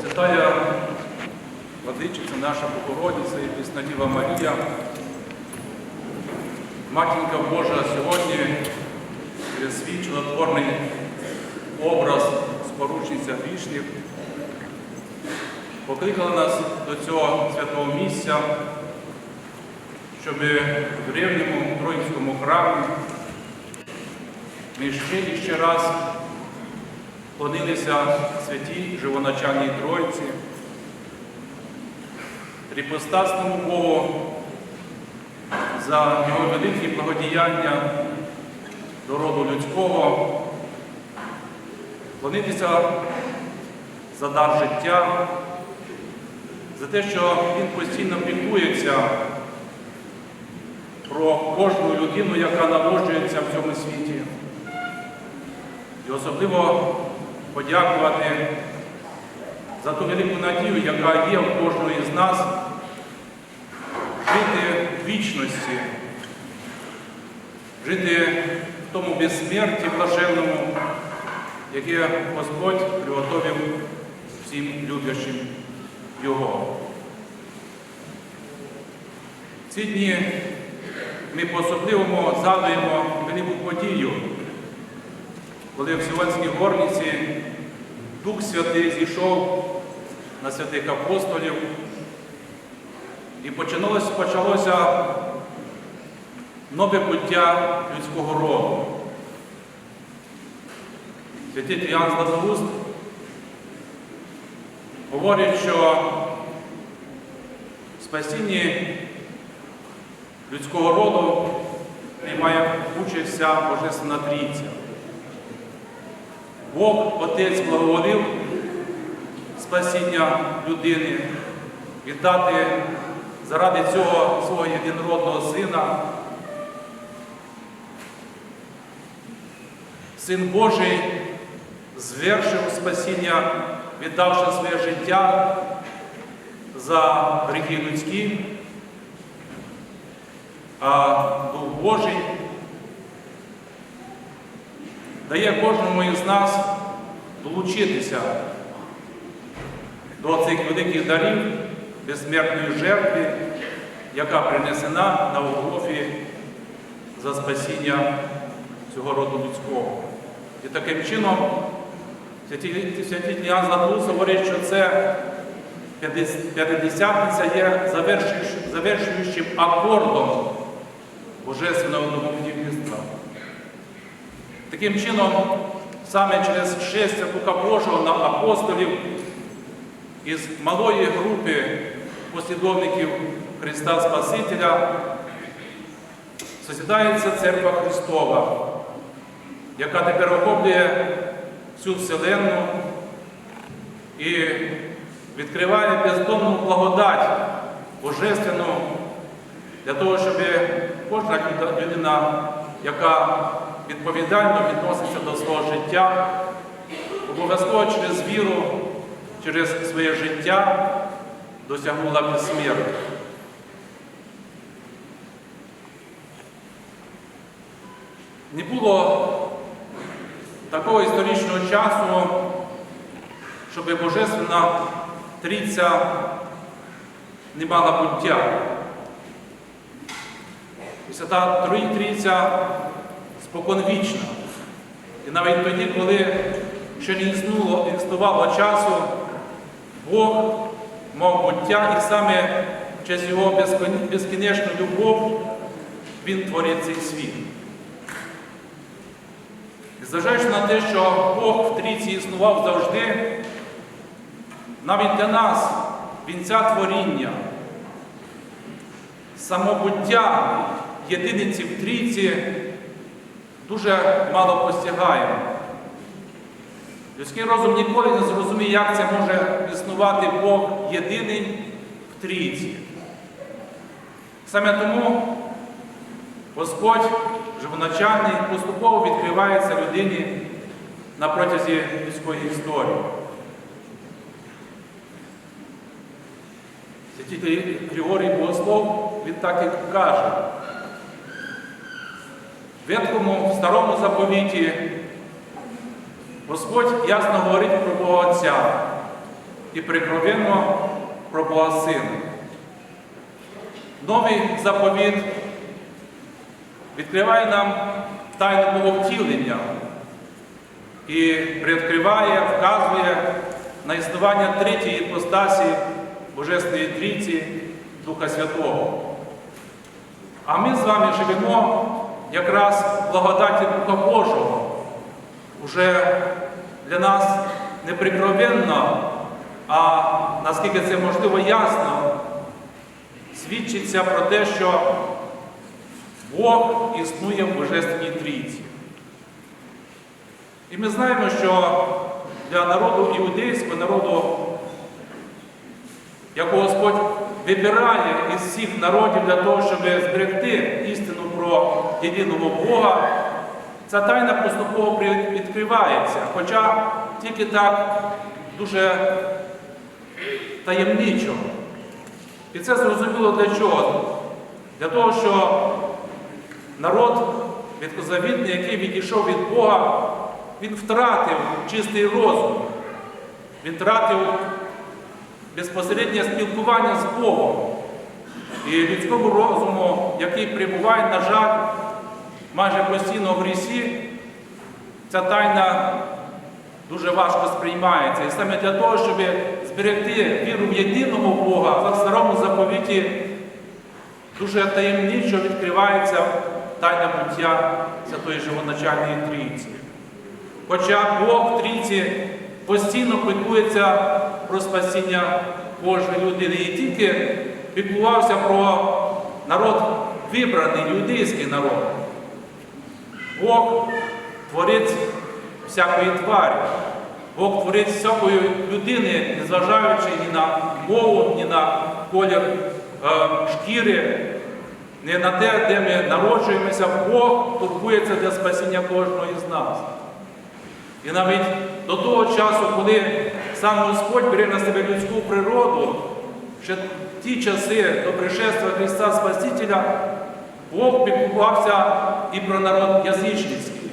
Святая Владичиця наша Богородиця і Пресна Діва Марія, Матінка Божа сьогодні свій чудотворний образ споручниця грішних. Покликала нас до цього святого місця, щоб в древньому Троїнському храмі ми ще і ще раз Клонилися святій живоначальній Тройці, ріпостасному Богу за його великі благодіяння до роду людського, клонитися за дар життя, за те, що Він постійно піклується про кожну людину, яка народжується в цьому світі. І особливо подякувати за ту велику надію, яка є в кожного із нас, жити в вічності, жити в тому безсмерті блаженному, яке Господь приготовив всім любящим Його. Ці дні ми по-особливому згадуємо велику подію коли в Сіонській горниці Дух Святий зійшов на святих апостолів, і почалося, почалося нове буття людського роду. Святитель Іоанн Златоуст говорить, що спасінні людського роду приймає участь Божественна Трійця. Бог Отець благоволив спасіння людини, віддати заради цього свого єдинородного сина. Син Божий звершив спасіння, віддавши своє життя за гріхи людські, а Дух Божий дає кожному із нас долучитися до цих великих дарів безсмертної жертви, яка принесена на Голгофі за спасіння цього роду людського. І таким чином святитель Іоанн Златоуст говорить, що це п'ятидесятниця є завершуючим акордом Божественного. Таким чином, саме через шестя Духа Божого на апостолів із малої групи послідовників Христа Спасителя созідається Церква Христова, яка тепер охоплює всю Вселенну і відкриває бездонну благодать Божественну для того, щоб кожна людина, яка відповідально відноситься до свого життя, обов'язково через віру, через своє життя досягнула безсмертя. Не було такого історичного часу, щоб Божественна Трійця не мала буття. Свята Трійця споконвічна. І навіть тоді, коли ще не існуло, існувало часу, Бог мав буття і саме через його безкінечну любов Він творить цей світ. І зважаючи на те, що Бог в трійці існував завжди, навіть для нас вінця творіння, самобуття єдиниці в трійці дуже мало постигаємо. Людський розум ніколи не зрозуміє, як це може існувати Бог єдиний в трійці. Саме тому Господь живоначальний поступово відкривається людині на протязі людської історії. Святитель Григорій Богослов, він так і каже. Ветхому, в старому заповіті Господь ясно говорить про Бога Отця. І прикровенно про Бога Сина. Новий заповіт відкриває нам тайну Боговтілення і привідкриває, вказує на існування третьої іпостасі Божественної Трійці Духа Святого. А ми з вами живемо якраз благодаті Духа Божого. Уже для нас не прикровенно, а наскільки це можливо ясно, свідчиться про те, що Бог існує в Божественній Трійці. І ми знаємо, що для народу іудейського, народу, якого Господь вибирає із всіх народів для того, щоб зберегти істину про єдиного Бога, ця тайна поступово відкривається, хоча тільки так дуже таємничо. І це зрозуміло для чого? Для того, що народ відкозавітний, який відійшов від Бога, він втратив чистий розум, він втратив безпосереднє спілкування з Богом. І людському розуму, який перебуває, на жаль, майже постійно в грісі, ця тайна дуже важко сприймається. І саме для того, щоб зберегти віру в єдиного Бога, в старому заповіті дуже таємничо відкривається тайна буття Святої Живоначальної Трійці. Хоча Бог в Трійці постійно піклується про спасіння кожної людини і тільки піклувався про народ вибраний, юдейський народ. Бог творець всякої тварі. Бог творець всякої людини, незважаючи ні на мову, ні на колір е, шкіри, не на те, де ми народжуємося, Бог турбується для спасіння кожного із нас. І навіть до того часу, коли сам Господь бере на себе людську природу, ще ті часи до пришествия Христа Спасителя, Бог піклувався і про народ язичницький.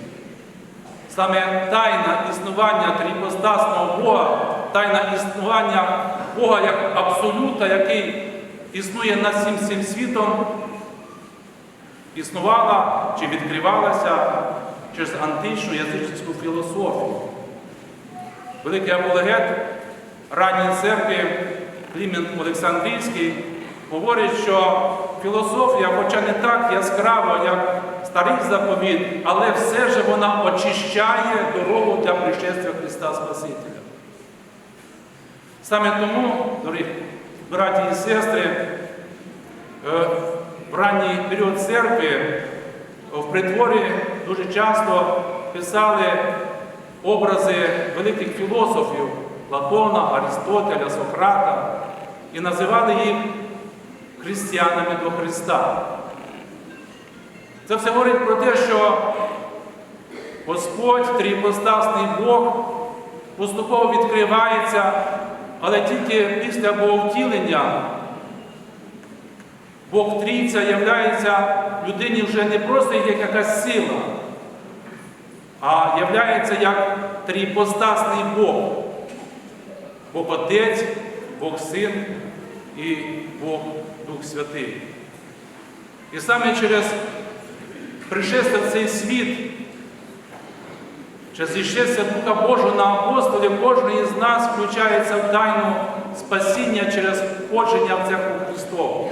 Саме тайна існування трипостасного Бога, тайна існування Бога як абсолюта, який існує над всім всім світом, існувала чи відкривалася через античну язичницьку філософію. Великий апологет ранньої церкви Клімент Олександрійський говорить, що філософія, хоча не так яскрава, як старий заповіт, але все ж вона очищає дорогу для пришестя Христа Спасителя. Саме тому, дорогі браті і сестри, е, в ранній період церкви в притворі дуже часто писали образи великих філософів Платона, Аристотеля, Сократа і називали їх християнами до Христа. Це все говорить про те, що Господь, трипостасний Бог, поступово відкривається, але тільки після Боговтілення Бог Трійця являється людині вже не просто як якась сила, а являється як трипостасний Бог. Бог Отець, Бог Син і Бог Дух Святий. І саме через пришестя в цей світ, через зіщестя Духа Божого на апостолів, кожен із нас включається в тайну спасіння через входження в церкву Христову.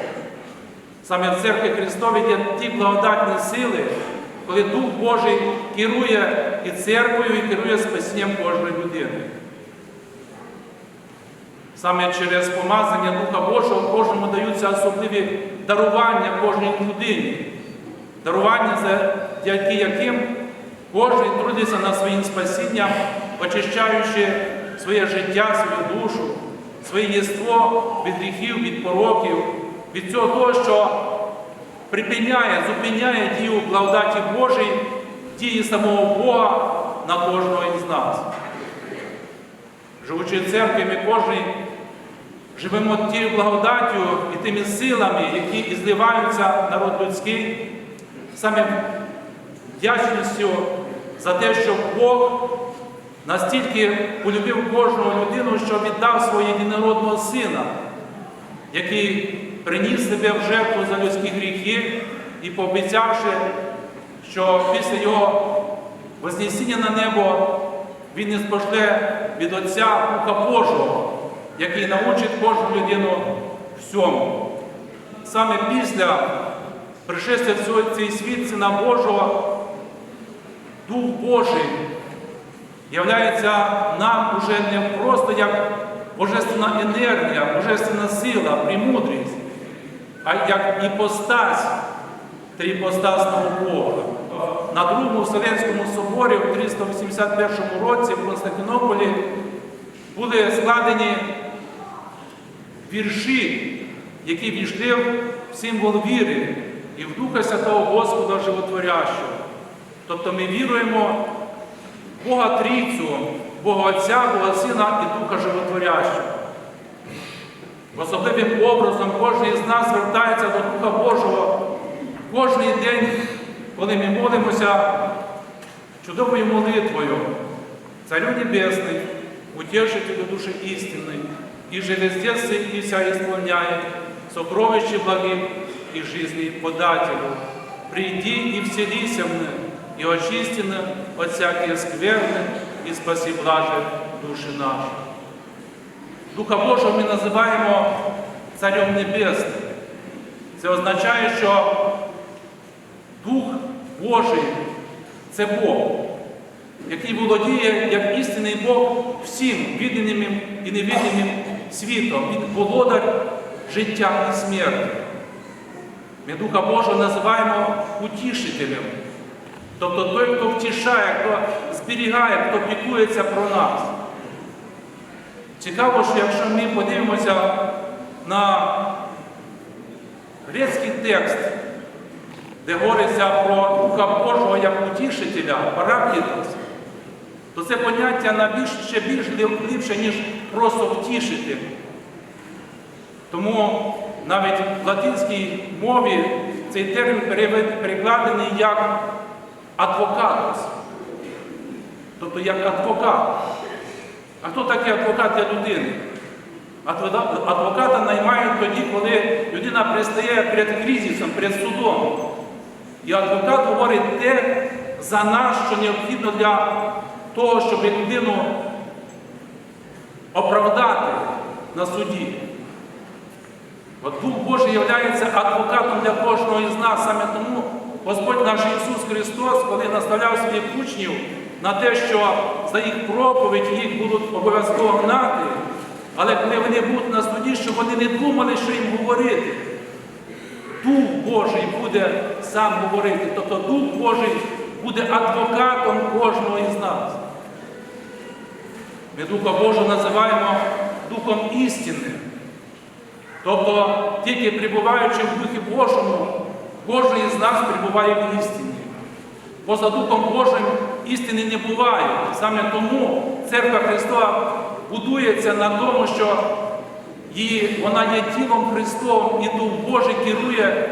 Саме в церкві Христовій є ті благодатні сили, коли Дух Божий керує і церквою, і керує спасінням кожної людини. Саме через помазання Духа Божого кожному даються особливі дарування кожній людині. Дарування, завдяки яким кожен трудиться над своїм спасінням, очищаючи своє життя, свою душу, своє єство від гріхів, від пороків, від цього того, що припиняє, зупиняє дію благодаті Божій, дії самого Бога на кожного із нас. Живучи в церкві, ми кожен живемо тією благодаттю і тими силами, які і зливаються народ людський, саме вдячністю за те, що Бог настільки полюбив кожну людину, що віддав свого єдинородного сина, який приніс себе в жертву за людські гріхи і пообіцявши, що після його вознесіння на небо він не спошле від Отця Духа Божого, який научить кожну людину всьому. Саме після пришестя в цей- світ Сина Божого, Дух Божий являється нам уже не просто як божественна енергія, божественна сила, премудрість, а як іпостась, трипостасного Бога. На Другому Вселенському соборі в 381 році в Константинополі були складені вірші, які війшли в символ віри і в Духа Святого Господа Животворящого. Тобто ми віруємо в Бога Трійцю, Бога Отця, Бога Сина і Духа Животворящого. Особливим образом кожен з нас звертається до Духа Божого кожний день, коли ми молимося чудовою молитвою. Царю Небесный, утешителю души истинной, и же везде сын и вся исполняет, сокровище благим и жизни подателю. Приди и вселися мне, и очисти нам от всякие скверны, и спаси блаже душі наші. Духа Божого ми називаємо Царем Небесним. Це означає, що Дух Божий це Бог, який володіє як істинний Бог всім відданим і невідданим світом. Він володар життя і смерті. Ми Духа Божого називаємо утішителем. Тобто той, хто втішає, хто зберігає, хто піклується про нас. Цікаво, що якщо ми подивимося на грецький текст, де говориться про Духа Божого як утішителя, параклітос, то це поняття набільш, ще більш глибше, ніж просто втішити. Тому навіть в латинській мові цей термін перекладений як адвокатос, тобто як адвокат. А хто такий адвокат для людини? Адвоката наймають тоді, коли людина пристає перед кризисом, перед судом. І адвокат говорить те за нас, що необхідно для того, щоб людину оправдати на суді. От Дух Божий є адвокатом для кожного із нас. Саме тому Господь наш Ісус Христос, коли наставляв своїх учнів на те, що за їх проповідь їх будуть обов'язково гнати, але коли вони будуть на суді, щоб вони не думали, що їм говорити. Дух Божий буде сам говорити. Тобто Дух Божий буде адвокатом кожного із нас. Ми Духа Божого називаємо Духом істини. Тобто, тільки перебуваючи в Духі Божому, кожен із нас перебуває в істині. Поза Духом Божим істини не буває. Саме тому Церква Христова будується на тому, що її, вона є тілом Христовим, і Дух Божий керує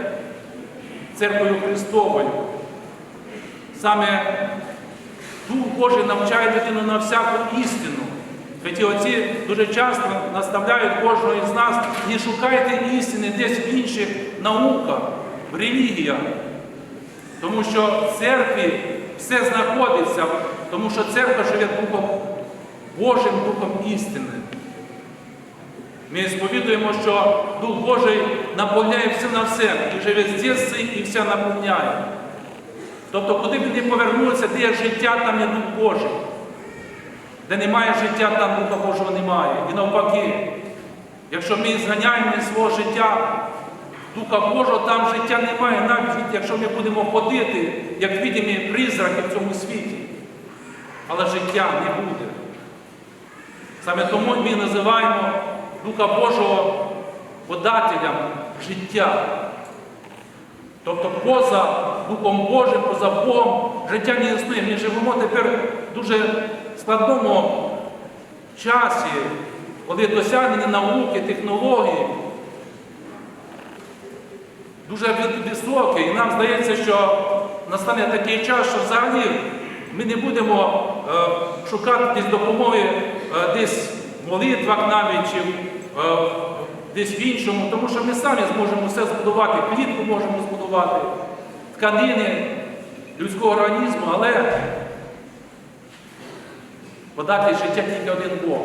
церквою Христовою. Саме Дух Божий навчає людину на всяку істину. Святі отці дуже часто наставляють кожного із нас, не шукайте істини десь в інших науках, в релігіях. Тому що в церкві все знаходиться, тому що церква живе Духом Божим Духом істини. Ми сповідуємо, що Дух Божий наповняє все на все, і живе з і все наповняє. Тобто, куди б не повернувся, де є життя, там є Дух Божий. Де немає життя, там Духа Божого немає. І навпаки, якщо ми зганяємо свого життя Духа Божого, там життя немає, навіть якщо ми будемо ходити, як відомі призраки в цьому світі. Але життя не буде. Саме тому ми називаємо Духа Божого подателям життя. Тобто поза Духом Божим, поза Богом життя не існує. Ми живемо тепер в дуже складному часі, коли досягнення науки, технології дуже високі. І нам здається, що настане такий час, що взагалі Ми не будемо е, шукати десь допомоги е, десь в молитвах навіть чи е, десь в іншому, тому що ми самі зможемо все збудувати, клітку можемо збудувати, тканини людського організму, але подати життя тільки один Бог.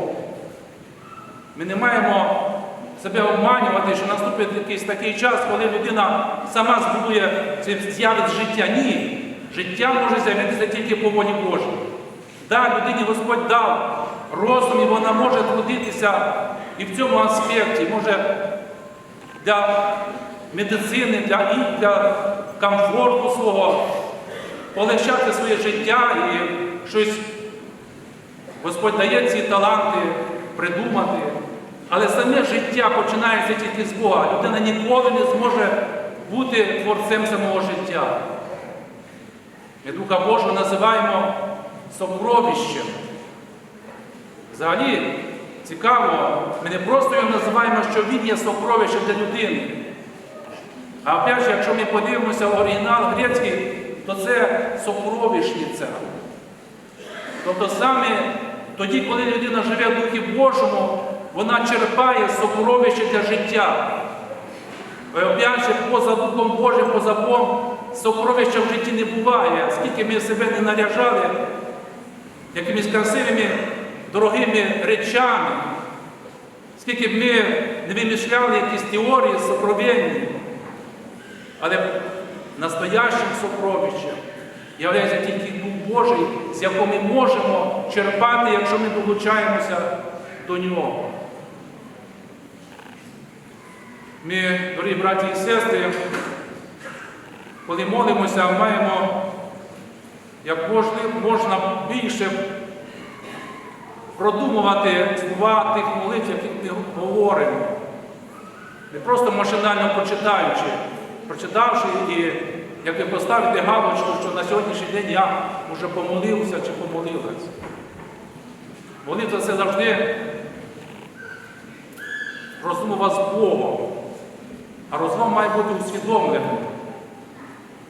Ми не маємо себе обманювати, що наступить якийсь такий час, коли людина сама збудує з'явить життя. Ні. Життя може з'явитися тільки по волі Божій. Да, людині Господь дав розум, і вона може трудитися і в цьому аспекті, може для медицини, для, і для комфорту свого полегшати своє життя і щось Господь дає ці таланти придумати, але саме життя починається тільки з Бога. Людина ніколи не зможе бути творцем самого життя. Ми Духа Божого називаємо сокровищем. Взагалі, цікаво, ми не просто його називаємо, що він є сокровищем для людини. А опять же, якщо ми подивимося в оригінал грецький, то це сокровищниця. Тобто саме тоді, коли людина живе в Духі Божому, вона черпає сокровище для життя. Же, поза Духом Божим, поза Богом, сокровища в житті не буває. Скільки ми себе не наряжали якимись красивими, дорогими речами, скільки б ми не вимішляли якісь теорії сокровенні, але настоящим сокровищем являється тільки Дух Божий, з якого ми можемо черпати, якщо ми долучаємося до нього. Ми, дорогі браті і сестри, коли молимося, маємо як можна більше продумувати слова тих молитв, яких ми говоримо. Не просто машинально прочитаючи, прочитавши і якби поставити галочку, що на сьогоднішній день я вже помолився чи помолилась. Молитва це завжди розмова з Богом, а розмова має бути усвідомлена.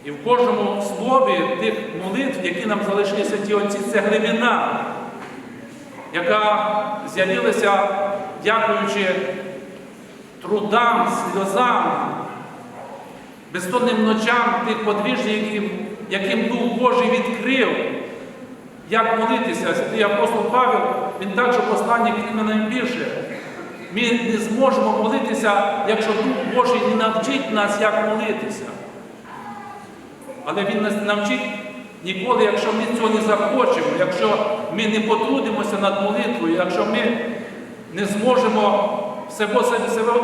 І в кожному слові тих молитв, які нам залишилися ті отці, це глибина, яка з'явилася, дякуючи трудам, сльозам, безтонним ночам тих подвижнів, яким, Дух Божий відкрив, як молитися. Святий апостол Павел, він також послання нам більше. Ми не зможемо молитися, якщо Дух Божий не навчить нас, як молитися. Але Він нас навчить ніколи, якщо ми цього не захочемо, якщо ми не потрудимося над молитвою, якщо ми не зможемо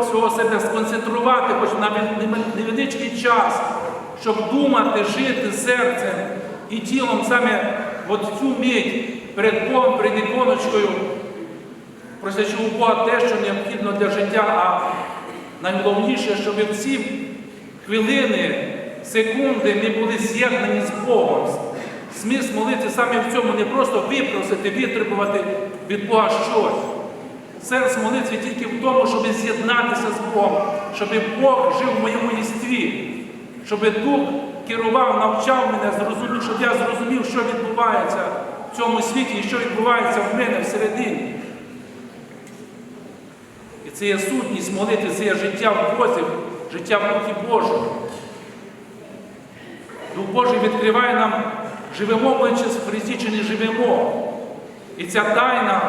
всього себе, сконцентрувати, хоч на невеличкий час, щоб думати, жити серцем і тілом саме от цю мить перед Богом, перед іконочкою, просячи у Бога те, що необхідно для життя, а найголовніше, щоб всі хвилини секунди ми були з'єднані з Богом. Смисл молити саме в цьому не просто випросити, витребувати від Бога щось. Сенс молитви тільки в тому, щоб з'єднатися з Богом, щоб Бог жив в моєму єстві, щоб Дух керував, навчав мене, зрозумів, щоб я зрозумів, що відбувається в цьому світі і що відбувається в мене всередині. Це є сутність молитви, це є життя в Бозі, життя в Духі Божому. Дух Божий відкриває нам, живемо ми чи в Христі, чи не живемо. І ця тайна,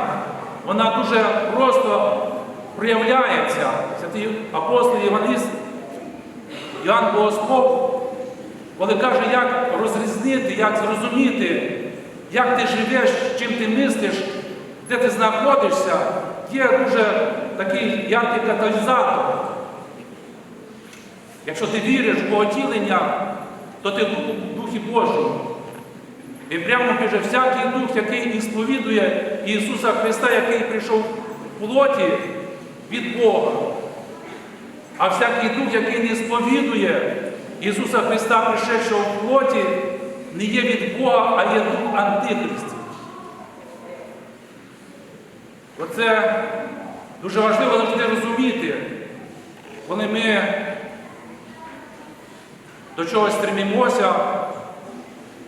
вона дуже просто проявляється. Святий апостол Євангеліст Іоанн Богослов, коли каже, як розрізнити, як зрозуміти, як ти живеш, чим ти мислиш, де ти знаходишся, є дуже такий яркий каталізатор. Якщо ти віриш в Боготілення, то ти в Духі Божому. І прямо каже, всякий дух, який сповідує Ісуса Христа, який прийшов в плоті від Бога. А всякий дух, який не сповідує Ісуса Христа, пришедшого в плоті, не є від Бога, а є дух Антихристів. Оце дуже важливо завжди розуміти, коли ми до чогось стремимося,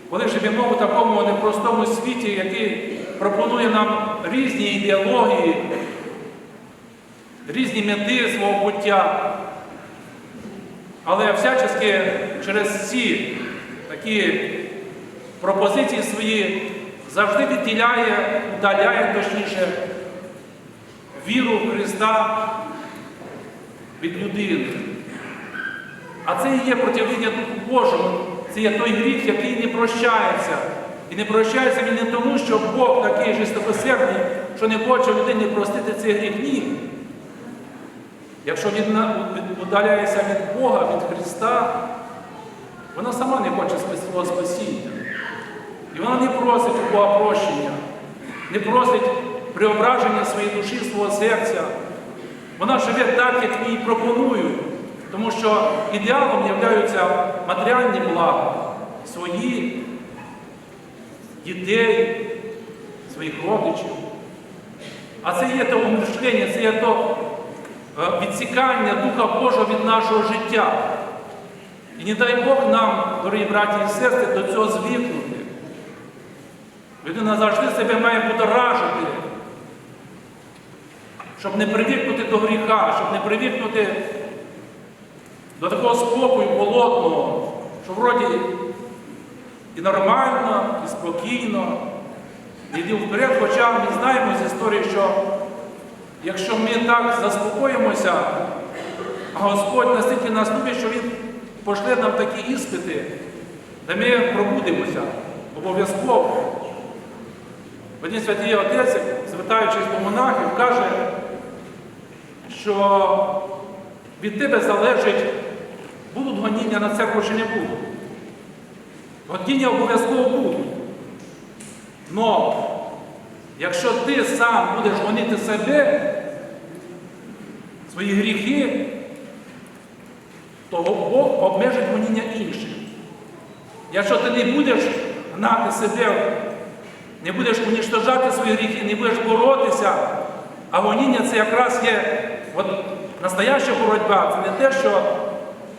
коли живемо в такому непростому світі, який пропонує нам різні ідеології, різні мети свого буття. Але всячески через ці такі пропозиції свої завжди відділяє, удаляє точніше віру в Христа від людини. А це і є противління Духу Божому, це є той гріх, який не прощається. І не прощається він не тому, що Бог такий жестокосердний, що не хоче людині простити цей гріх. Ні. Якщо він удаляється від Бога, від Христа, вона сама не хоче свого спасіння. І вона не просить у Бога прощення, не просить преображення своєї душі, свого серця. Вона живе так, як їй пропонують, тому що ідеалом являються матеріальні блага свої, дітей, своїх родичів. А це є то умишлення, це є то е, відсікання Духа Божого від нашого життя. І не дай Бог нам, дорогі браті і сестри, до цього звикнути. Людина завжди себе має будоражити, щоб не привикнути до гріха, щоб не привикнути до такого спокою холодного, що вроді і нормально, і спокійно, і вперед, хоча ми знаємо з історії, що якщо ми так заспокоїмося, а Господь настільки нас любить, що Він пошле нам такі іспити, де ми пробудемося обов'язково. Один святий отець, звертаючись до монахів, каже, що від тебе залежить, будуть гоніння на церкву чи не будуть. Гоніння обов'язково будуть. Но якщо ти сам будеш гонити себе, свої гріхи, то Бог обмежить гоніння інших. Якщо ти не будеш гнати себе, не будеш уніштожати свої гріхи, не будеш боротися, а гоніння це якраз є от, настояща боротьба, це не те, що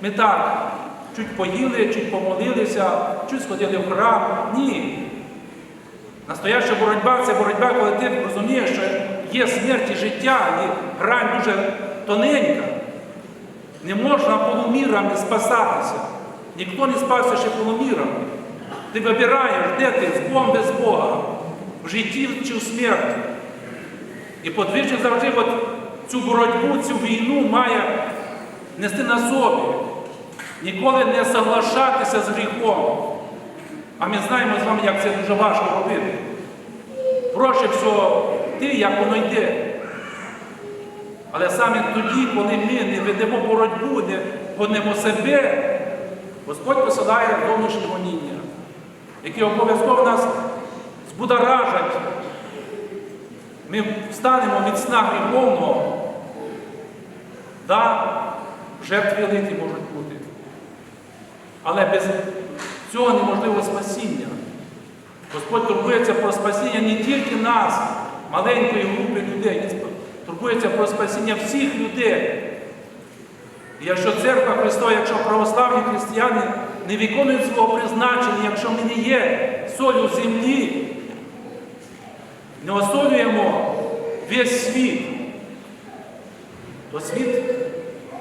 ми так чуть поїли, чуть помолилися, чуть сходили в храм. Ні. Настояща боротьба це боротьба, коли ти розумієш, що є смерть і життя, і грань дуже тоненька. Не можна полумірами спасатися. Ніхто не спався ще полумірами. Ти вибираєш, де ти з Богом без Бога, в житті чи в смерті. І подвижник завжди от цю боротьбу, цю війну має нести на собі. Ніколи не соглашатися з гріхом. А ми знаємо з вами, як це дуже важко робити. Проще всього ти, як воно йде. Але саме тоді, коли ми не ведемо боротьбу, не гонимо себе, Господь посилає зовнішнє гоніння, які обов'язково нас збудоражать. Ми встанемо від сна гріховного, да, жертви великі можуть бути. Але без цього неможливо спасіння. Господь турбується про спасіння не тільки нас, маленької групи людей, Він турбується про спасіння всіх людей. І якщо церква Христова, якщо православні християни не виконують свого призначення, якщо ми не є солью землі, не осолюємо весь світ, то світ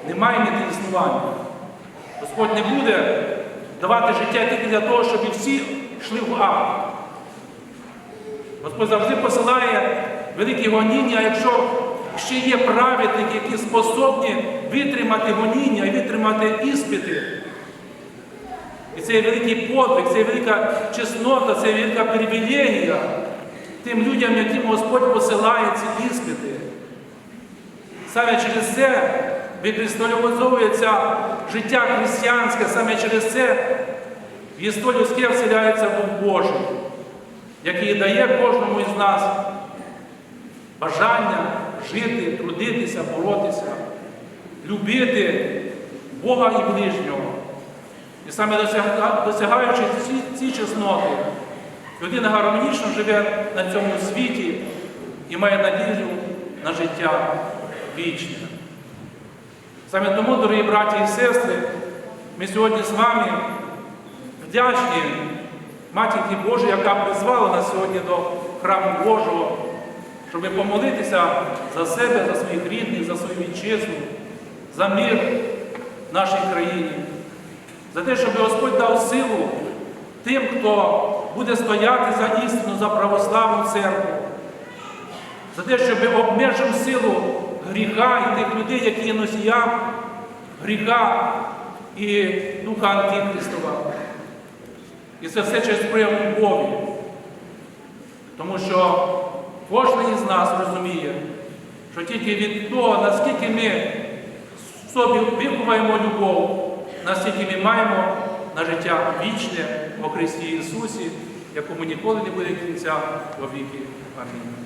не має мети існування. Господь не буде давати життя тільки для того, щоб всі йшли в ад. Господь завжди посилає великі гоніння, якщо ще є праведники, які способні витримати гоніння і витримати іспити. І це є великий подвиг, це є велика чеснота, це є велика привілегія тим людям, яким Господь посилає ці іспити. Саме через це викристалізовується життя християнське, саме через це в історію людське вселяється Дух Божий, який дає кожному із нас бажання жити, трудитися, боротися, любити Бога і ближнього. І саме досягаючи ці, ці чесноти, людина гармонічно живе на цьому світі і має надію на життя вічне. Саме тому, дорогі браті і сестри, ми сьогодні з вами вдячні Матінки Божої, яка призвала нас сьогодні до храму Божого, щоб помолитися за себе, за своїх рідних, за свою вітчизну, за мир в нашій країні, за те, щоб Господь дав силу тим, хто буде стояти за істину, за православну церкву, за те, щоб обмежив силу гріха і тих людей, які є носіям гріха і духа Антихристова. І це все через прояву любові. Тому що кожен із нас розуміє, що тільки від того, наскільки ми собі виховаємо любов, настільки ми маємо на життя вічне во Христі Ісусі, якому ніколи не буде кінця во віки. Амінь.